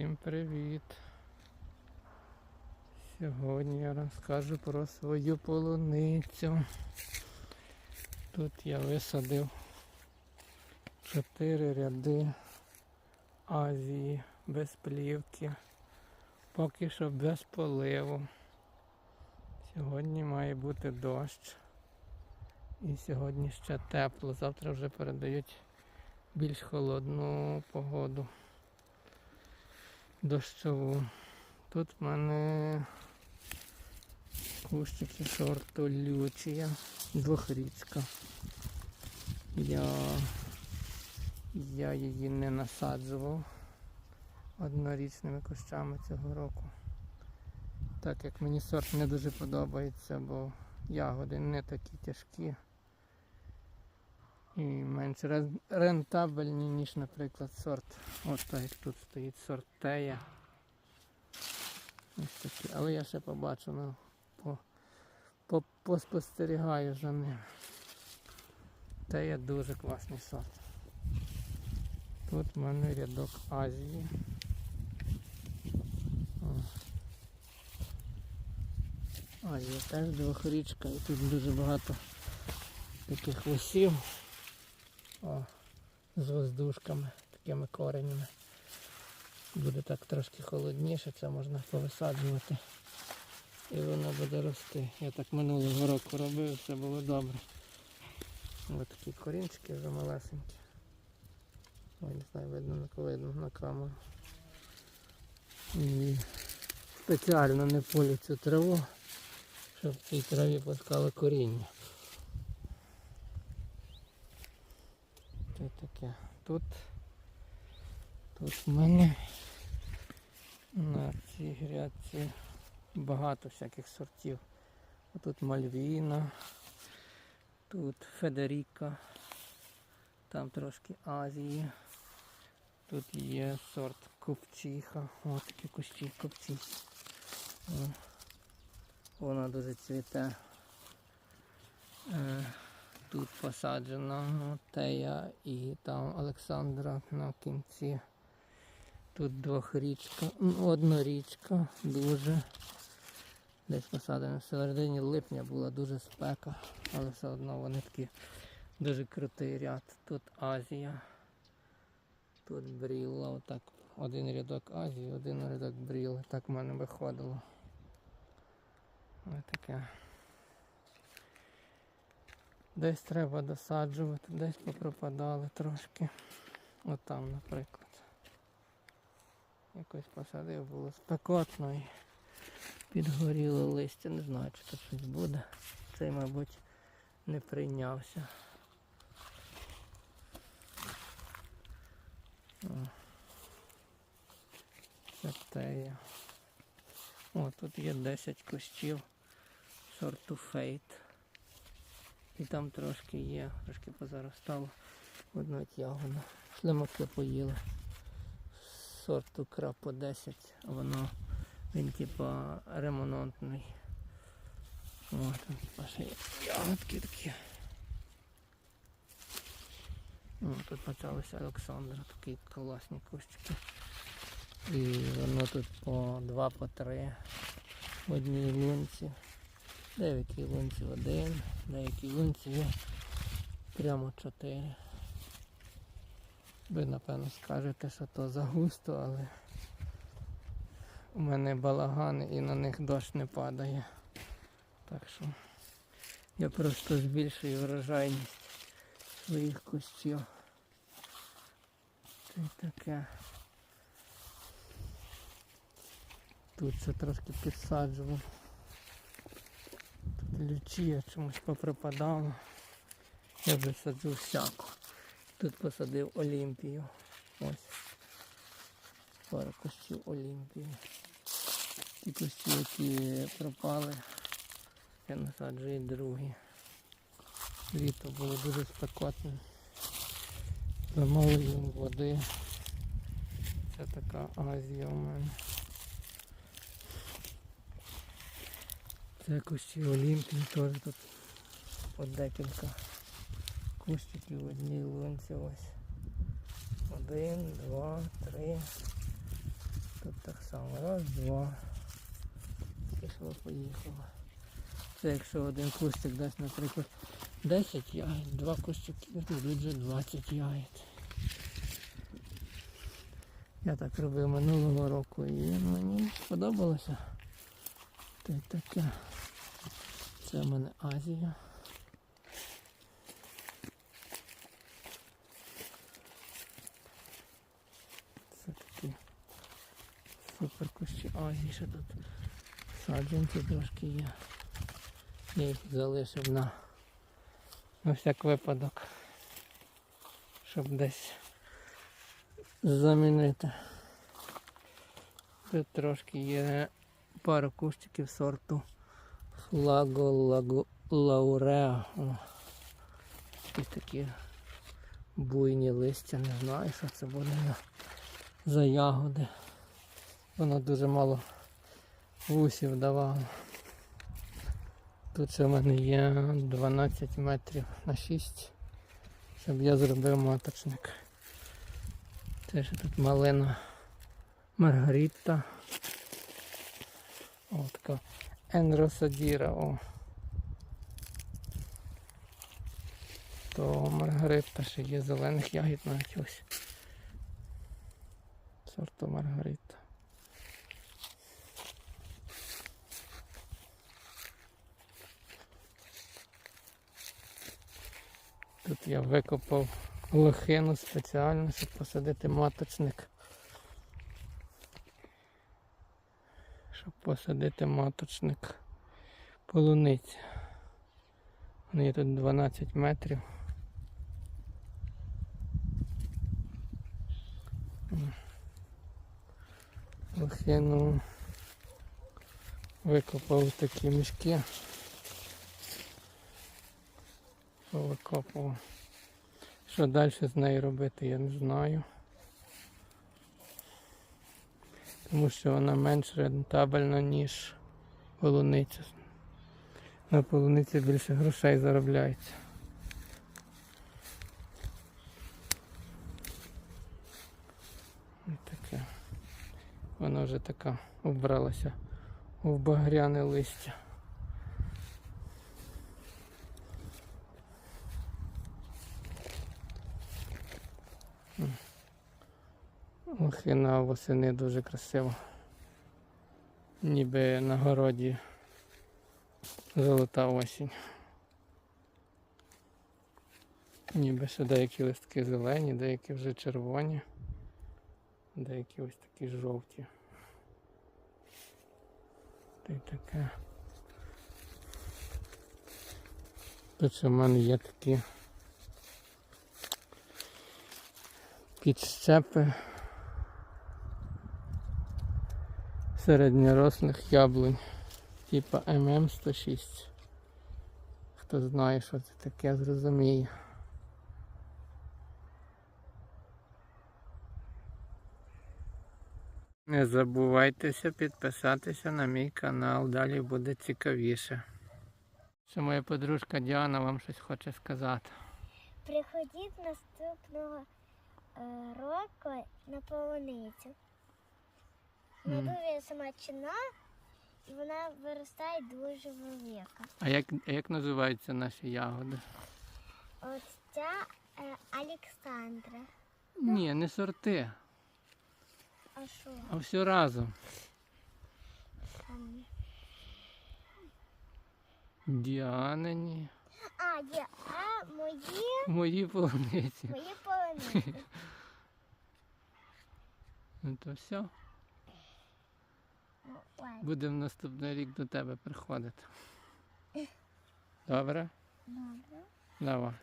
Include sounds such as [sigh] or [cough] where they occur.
Всім привіт! Сьогодні я розкажу про свою полуницю. Тут я висадив чотири ряди Азії без плівки, поки що без поливу. Сьогодні має бути дощ. І сьогодні ще тепло. Завтра вже передають більш холодну погоду дощову. Тут в мене кущики сорту лючія, двохрічка. Я, я її не насаджував однорічними кущами цього року. Так як мені сорт не дуже подобається, бо ягоди не такі тяжкі і менш рен- рентабельні, ніж, наприклад, сорт. Так як тут стоїть сорт тея. Ось такі. Але я ще побачу, ну, по, по, поспостерігаю за ним. Тея дуже класний сорт. Тут в мене рядок Азії. Азія теж двохрічка і тут дуже багато таких лисів. О, з воздушками, такими коренями. Буде так трошки холодніше, це можна повисаджувати. І воно буде рости. Я так минулого року робив, все було добре. Ось такі корінчики вже малесенькі. Ой, не знаю, видно не видно на камеру. І спеціально не полю цю траву, щоб в цій траві пускали коріння. Це таке. Тут, тут в мене на цій грядці багато всяких сортів. Тут Мальвіна, тут Федеріка, там трошки Азії. Тут є сорт Копчиха. Ось такі кущі копчі. О, Вона дуже цвіте. Тут посаджена тея і там Олександра на кінці. Тут двохрічка, ну, однорічка, дуже. Десь посадена в середині липня була дуже спека, але все одно вони такі дуже крутий ряд. Тут Азія, тут бріла, отак. Один рядок Азії, один рядок бріли. Так в мене виходило. Ось таке. Десь треба досаджувати, десь попропадали трошки. От там, наприклад. Якось посадив, було спекотно і підгоріло листя. Не знаю, чи тут щось буде. Цей, мабуть, не прийнявся. О. Це тея. О, тут є 10 кущів сорту фейт. І там трошки є, трошки позаростало. Одна ягода. Шлемаки поїли. Сорту крапо 10, а воно він типа ремонтний. О, там є ягодки такі. О, тут почалося Олександра, такі класні кущики. І воно тут по два, по три в одній лунці. Деякі лунці один, деякі лунці прямо чотири. Ви напевно скажете, що то загусто, але у мене балагани і на них дощ не падає. Так що я просто збільшую врожайність своїх кущів. Це таке. Тут ще трошки підсаджував. Тут лючія чомусь поприпадало. Я вже всяку. Тут посадив Олімпію. Ось. Пару кущів Олімпії. Ті кущі, які пропали, я насаджую другі. Літо було дуже спекотне. Замовив води. Це така Азія у мене. Це кущі Олімпії, теж тут по декілька кущиків в одній лунці ось. Один, два, три, Тут так само. Раз, два. Пішло, поїхало. Це якщо один кустик дасть, наприклад, 10 ягід, два кущики дадуть вже 20 ягід. Я так робив минулого року і мені сподобалося. Та й таке. Це в мене Азія. Це такі супер кущі Азії, ще тут саджанці трошки є. Я їх залишив на, на всяк випадок, щоб десь замінити. Тут трошки є пару кущиків сорту Флаго Лаго Лауреа. О, такі буйні листя, не знаю, що це буде за, ягоди. Воно дуже мало вусів давало. Тут ще в мене є 12 метрів на 6, щоб я зробив маточник. Теж тут малина Маргарита. О, Енросадіра. О. То Маргарита ще є зелених ягід навіть ось. Сорту Маргарита. Тут я викопав лохину спеціально, щоб посадити маточник. Щоб посадити маточник полуниці. У неї тут 12 метрів. Лохину викопав такі мішки. Повикопував. Що далі з нею робити, я не знаю. Тому що вона менш рентабельна, ніж полуниця. На полуниці більше грошей заробляється. Таке. Вона вже така обралася в багряне листя. Лохина восени дуже красиво. Ніби на городі золота осінь. Ніби ще деякі листки зелені, деякі вже червоні, деякі ось такі жовті. Та й таке. Тут в мене є такі підщепи середньорослих яблунь типа ММ106. Хто знає, що це таке, зрозуміє. Не забувайтеся підписатися на мій канал, далі буде цікавіше. Що моя подружка Діана вам щось хоче сказати. Приходіть наступного е, року на полуницю. Вона дуже смачна і вона виростає дуже велика. А як, як називаються наші ягоди? Ось ця е, Олександра. Ні, не сорти, А що? а все разом. там? Діанині. А, є, а мої, Мої полуниці. мої полуниці. [laughs] Ну то все. Будемо наступний рік до тебе приходити. Добре? добре. Давай.